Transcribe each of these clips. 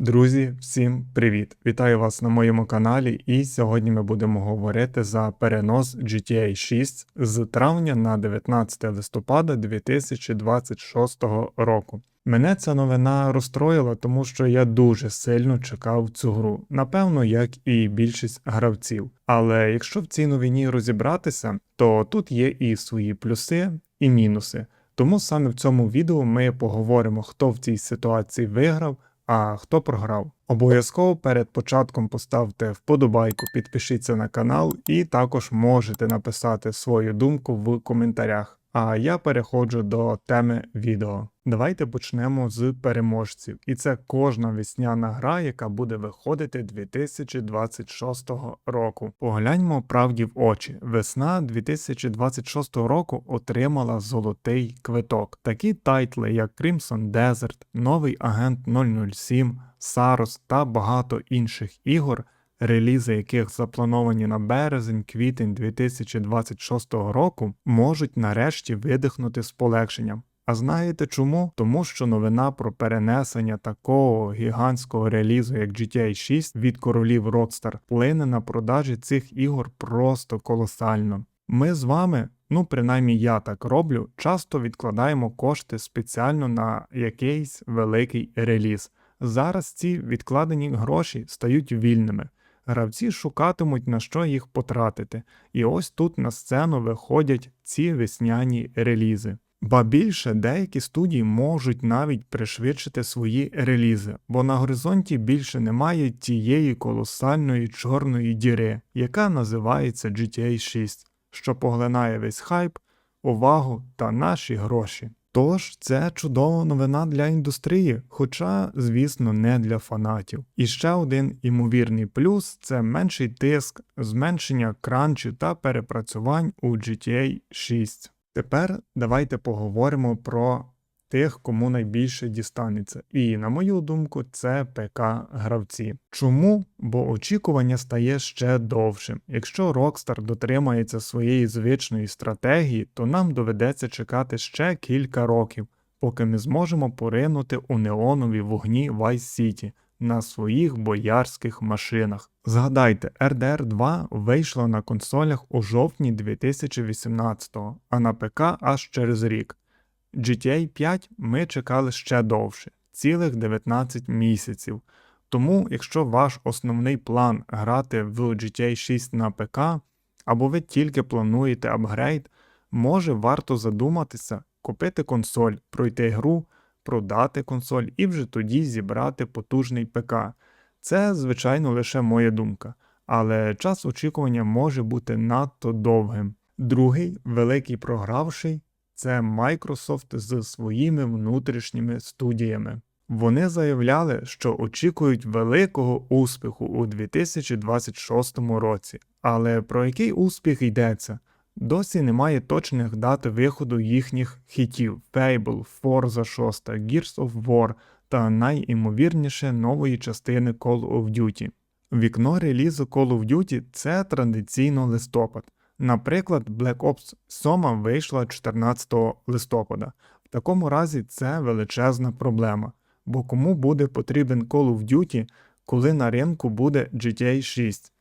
Друзі, всім привіт! Вітаю вас на моєму каналі, і сьогодні ми будемо говорити за перенос GTA 6 з травня на 19 листопада 2026 року. Мене ця новина розстроїла, тому що я дуже сильно чекав цю гру, напевно, як і більшість гравців. Але якщо в цій новині розібратися, то тут є і свої плюси, і мінуси. Тому саме в цьому відео ми поговоримо, хто в цій ситуації виграв, а хто програв. Обов'язково перед початком поставте вподобайку, підпишіться на канал і також можете написати свою думку в коментарях. А я переходжу до теми відео. Давайте почнемо з переможців. І це кожна весняна гра, яка буде виходити 2026 року. Погляньмо правді в очі. Весна 2026 року отримала золотий квиток. Такі тайтли, як Crimson Desert, Новий Агент 007, Saros та багато інших ігор релізи яких заплановані на березень-квітень 2026 року, можуть нарешті видихнути з полегшенням. А знаєте чому? Тому що новина про перенесення такого гігантського релізу, як GTA 6 від королів Rockstar, плине на продажі цих ігор просто колосально. Ми з вами, ну принаймні я так роблю, часто відкладаємо кошти спеціально на якийсь великий реліз. Зараз ці відкладені гроші стають вільними гравці шукатимуть на що їх потратити, і ось тут на сцену виходять ці весняні релізи. Ба більше деякі студії можуть навіть пришвидшити свої релізи, бо на горизонті більше немає тієї колосальної чорної діри, яка називається GTA 6, що поглинає весь хайп, увагу та наші гроші. Тож це чудова новина для індустрії, хоча, звісно, не для фанатів. І ще один імовірний плюс це менший тиск, зменшення кранчу та перепрацювань у GTA 6. Тепер давайте поговоримо про тих, кому найбільше дістанеться. І, на мою думку, це ПК-гравці. Чому? Бо очікування стає ще довшим. Якщо Rockstar дотримається своєї звичної стратегії, то нам доведеться чекати ще кілька років, поки ми зможемо поринути у неонові вогні Vice City на своїх боярських машинах. Згадайте, RDR 2 вийшла на консолях у жовтні 2018-го, а на ПК аж через рік. GTA 5 ми чекали ще довше, цілих 19 місяців. Тому, якщо ваш основний план грати в GTA 6 на ПК, або ви тільки плануєте апгрейд, може варто задуматися, купити консоль, пройти гру, продати консоль і вже тоді зібрати потужний ПК. Це, звичайно, лише моя думка, але час очікування може бути надто довгим. Другий великий програвший це Microsoft з своїми внутрішніми студіями. Вони заявляли, що очікують великого успіху у 2026 році, але про який успіх йдеться? Досі немає точних дат виходу їхніх хітів Fable, Forza 6, Gears of War та найімовірніше нової частини Call of Duty. Вікно релізу Call of Duty це традиційно листопад. Наприклад, Black Ops 7 вийшла 14 листопада. В такому разі це величезна проблема, бо кому буде потрібен Call of Duty, коли на ринку буде GTA 6.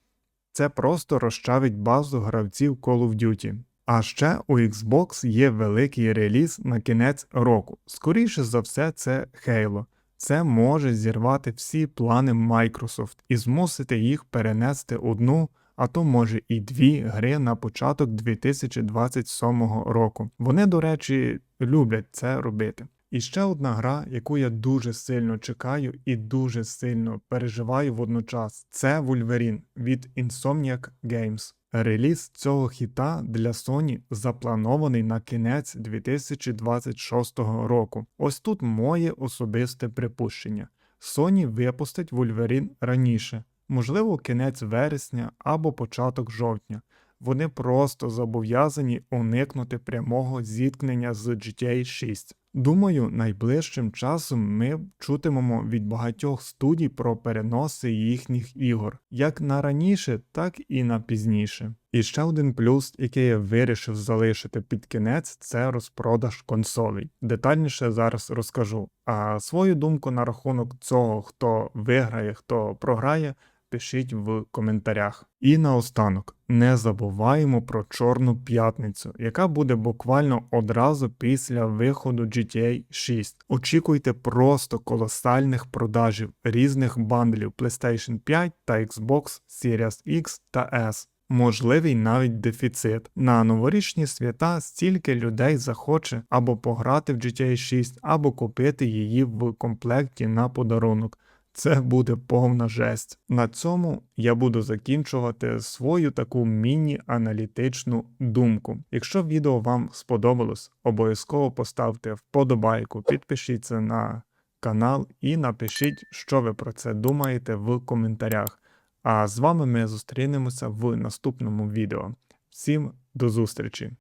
Це просто розчавить базу гравців Call of Duty. А ще у Xbox є великий реліз на кінець року. Скоріше за все, це Halo. Це може зірвати всі плани Microsoft і змусити їх перенести одну а то може і дві гри на початок 2027 року. Вони, до речі, люблять це робити. І ще одна гра, яку я дуже сильно чекаю і дуже сильно переживаю водночас, це Wolverine від Insomniac Games. Реліз цього хіта для Sony запланований на кінець 2026 року. Ось тут моє особисте припущення. Sony випустить Wolverine раніше, можливо, кінець вересня або початок жовтня. Вони просто зобов'язані уникнути прямого зіткнення з GTA 6. Думаю, найближчим часом ми чутимемо від багатьох студій про переноси їхніх ігор, як на раніше, так і на пізніше. І ще один плюс, який я вирішив залишити під кінець, це розпродаж консолей. Детальніше зараз розкажу. А свою думку на рахунок цього, хто виграє, хто програє, пишіть в коментарях. І наостанок, не забуваємо про Чорну п'ятницю, яка буде буквально одразу після виходу GTA 6. Очікуйте просто колосальних продажів різних бандлів PlayStation 5 та Xbox Series X та S. Можливий навіть дефіцит. На новорічні свята стільки людей захоче або пограти в GTA 6, або купити її в комплекті на подарунок. Це буде повна жесть. На цьому я буду закінчувати свою таку міні-аналітичну думку. Якщо відео вам сподобалось, обов'язково поставте вподобайку, підпишіться на канал і напишіть, що ви про це думаєте в коментарях. А з вами ми зустрінемося в наступному відео. Всім до зустрічі!